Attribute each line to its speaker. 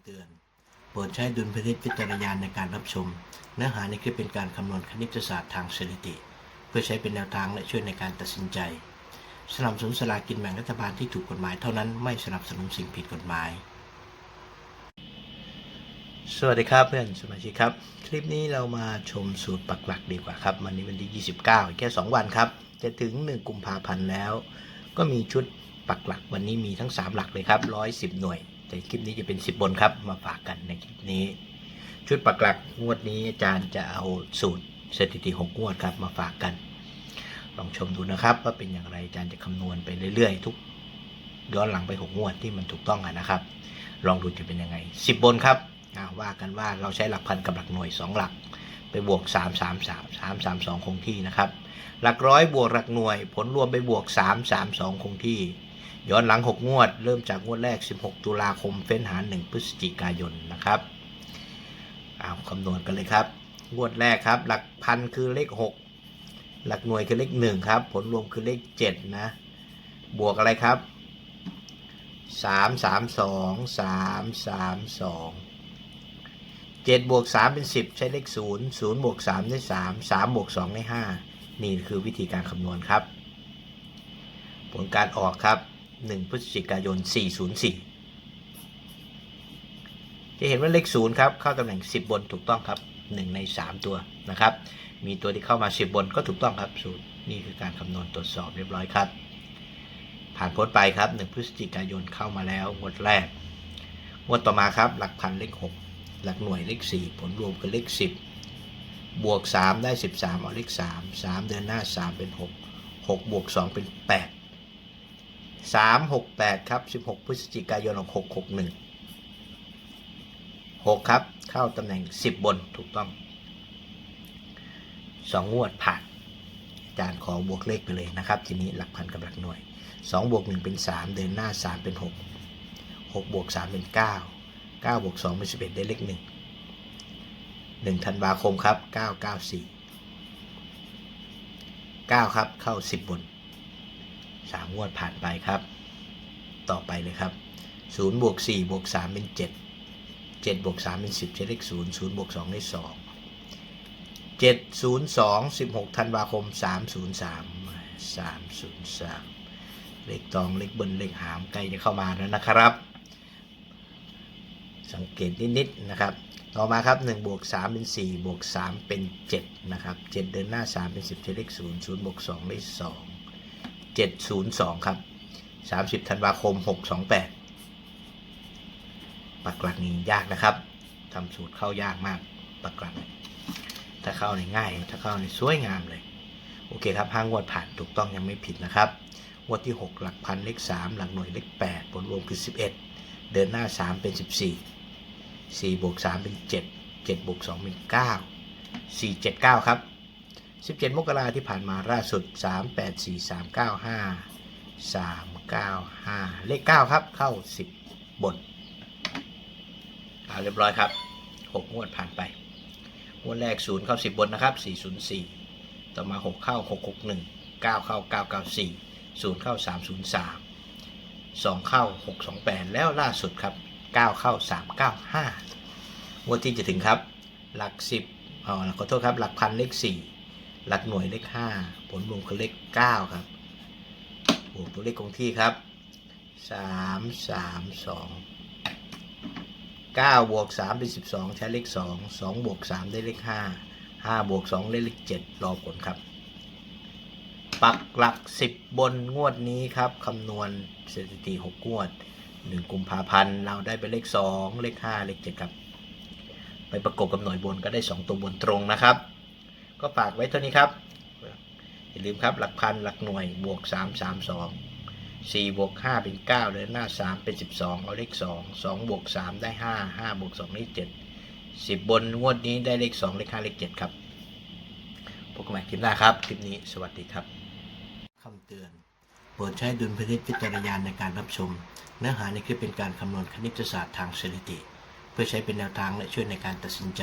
Speaker 1: ำเตือน โปรดใช้ดุลพินิจพิจารณาในการรับชม เนื้อหาในคลิปเป็นการคำนวณคณิตศาสตร์ทางสถิติ เพื่อใช้เป็นแนวทางและช่วยในการตัดสินใจ สนับสนุนสลากินแบ่งรัฐบาลที่ถูกกฎหมายเท่านั้นไม่สนับสนุนสิ่งผิดกฎหมาย สวัสดีครับเพื่อนสมาชิกครับ คลิปนี้เรามาชมสูตรปักหลักดีกว่าครับวันนี้วันที่ 29อีกแค่ 2 วันครับ จะถึง 1 กุมภาพันธ์แล้ว ก็มีชุดปักหลักวันนี้มีทั้ง 3 หลักเลยครับ110 หน่วย แต่คลิปนี้จะเป็น10บนครับ มาฝากกันในคลิปนี้ ชุดปักหลักงวดนี้อาจารย์จะเอาสูตรสถิติ6งวดครับมาฝากกัน ลองชมดูนะครับ ว่าเป็นอย่างไรอาจารย์จะคำนวณไปเรื่อยๆ ทุกย้อนหลังไป6งวดที่มันถูกต้องอะนะครับ ลองดูจะเป็นยังไง10บนครับว่ากันว่าเราใช้หลักพันกับหลักหน่วย2หลัก ไปบวก3 3 3 3 3 2คงที่นะครับ หลักร้อยบวกหลักหน่วย ผลรวมไปบวก3 3 2คงที่ ย้อนหลัง 6 งวด เริ่มจากงวดแรก 16 ตุลาคมเฟ้นหา 1 พฤศจิกายนนะครับเอาคำนวณกันเลยครับ งวดแรกครับ หลักพันคือเลข 6 หลักหน่วยคือเลข 1 ครับ ผลรวมคือเลข 7 นะ บวกอะไรครับสามสามสองสามสามสองเจ็ดบวกสามเป็นสิบใช้เลขศูนย์ศูนย์บวกสามได้สามสามบวกสองได้ห้านี่คือวิธีการคำนวณครับ ผลการออกครับ หนึ่งพฤศจิกายนสี่ศูนย์สี่จะเห็นว่าเลขศูนย์ครับ เข้าตำแหน่งสิบบนถูกต้องครับหนึ่งในสามตัวนะครับ มีตัวที่เข้ามาสิบบนก็ถูกต้องครับศูนย์นี่คือการคำนวณตรวจสอบเรียบร้อยครับ ผ่านพ้นไปครับ 1 พฤศจิกายนเข้ามาแล้วงวดแรก งวดต่อมาครับ หลักพันเลข 6 หลักหน่วยเลข 4 ผลรวมคือเลข 10 บวก 3 ได้ 13 เอาเลข 3 3 เดินหน้า 3 เป็น 6 6 บวก 2 เป็น 8 3 6 8ครับ16พฤศจิกายน6 6 6 1 6ครับ เข้าตำแหน่ง10บนถูกต้อง2งวดผ่านอาจารย์ขอบวกเลขไปเลยนะครับ ทีนี้หลักพันกับหลักหน่วย2บวก1เป็น3เดินหน้า3เป็น6 6บวก3เป็น9 9บวก2เป็น11ได้เลข1 1ธันวาคมครับ994 9ครับเข้า10บน 3งวดผ่านไปครับ ต่อไปเลยครับ0บวก4บวก3เป็น 7 7บวก3เป็น10ใช้เลข0 0บวก2ได้2 7 0 2 16ธันวาคม 303 303 เลขตองเลขเบิ้ลเลขหามใกล้จะเข้ามาแล้วนะครับ สังเกตนิดๆนะครับต่อมาครับ1บวก3เป็น4บวก3เป็น7นะครับ7เดินหน้า 3 เป็น 10ใช้เลข0 0บวก2ได้2 7 0 2 ครับ 30 ธันวาคม 628 ปักหลักนี้ยากนะครับทำสูตรเข้ายากมากปักหลักถ้าเข้าในง่าย ถ้าเข้าในสวยงามเลย โอเคครับห้างวดผ่านถูกต้องยังไม่ผิดนะครับงวดที่ 6 หลักพันเลข 3 หลักหน่วยเลข 8 ผลรวมคือ 11 เดินหน้า 3 เป็น 14 4บวก3เป็น 7 7บวก2เป็น 9 4 7 9 ครับ 17 มกราที่ผ่านมาล่าสุด 3 8 4 3 9 5 3 9 5 เลข 9 ครับ เข้า 10 บนเอาเรียบร้อยครับ 6 งวดผ่านไป งวดแรก 0 เข้า 10 บนนะครับ 404 ต่อมา 6 เข้า 661 9 เข้า 994 0 เข้า 303 2 เข้า 628 แล้วล่าสุดครับ 9 เข้า 395 งวดที่จะถึงครับ หลัก 10อ๋อขอโทษครับ หลักพันเลข 4 หลักหน่วยเลข5ผลรวมคือเลข9ครับบวกตัวเลขคงที่ครับ3 3 2 9บวก3เป็น12ใช้เลข2 2บวก3ได้เลข5 5บวก2ได้เลข7รอผลครับ ปักหลัก10บนงวดนี้ครับคำนวณสถิติ6งวด1กุมภาพันธ์เราได้เป็นเลข2เลข5เลข7ครับ ไปประกบกับหน่วยบนก็ได้2ตัวบนตรงนะครับ ก็ฝากไว้เท่านี้ครับอย่าลืมครับหลักพันหลักหน่วยบวก 3 3 2 4บวก5เป็น9เดินหน้า 3 เป็น 12 เอาเลข 2 2บวก3ได้ 5 5บวก2ได้7 10 บนงวดนี้ได้เลข 2 เลข 5 เลข 7 ครับพบกันใหม่คลิปหน้าครับ คลิปนี้สวัสดีครับคำเตือนโปรดใช้ดุลพินิจพิจารณาในการรับชม เนื้อหาในคลิปเป็นการคำนวณคณิตศาสตร์ทางสถิติ เพื่อใช้เป็นแนวทางและช่วยในการตัดสินใจ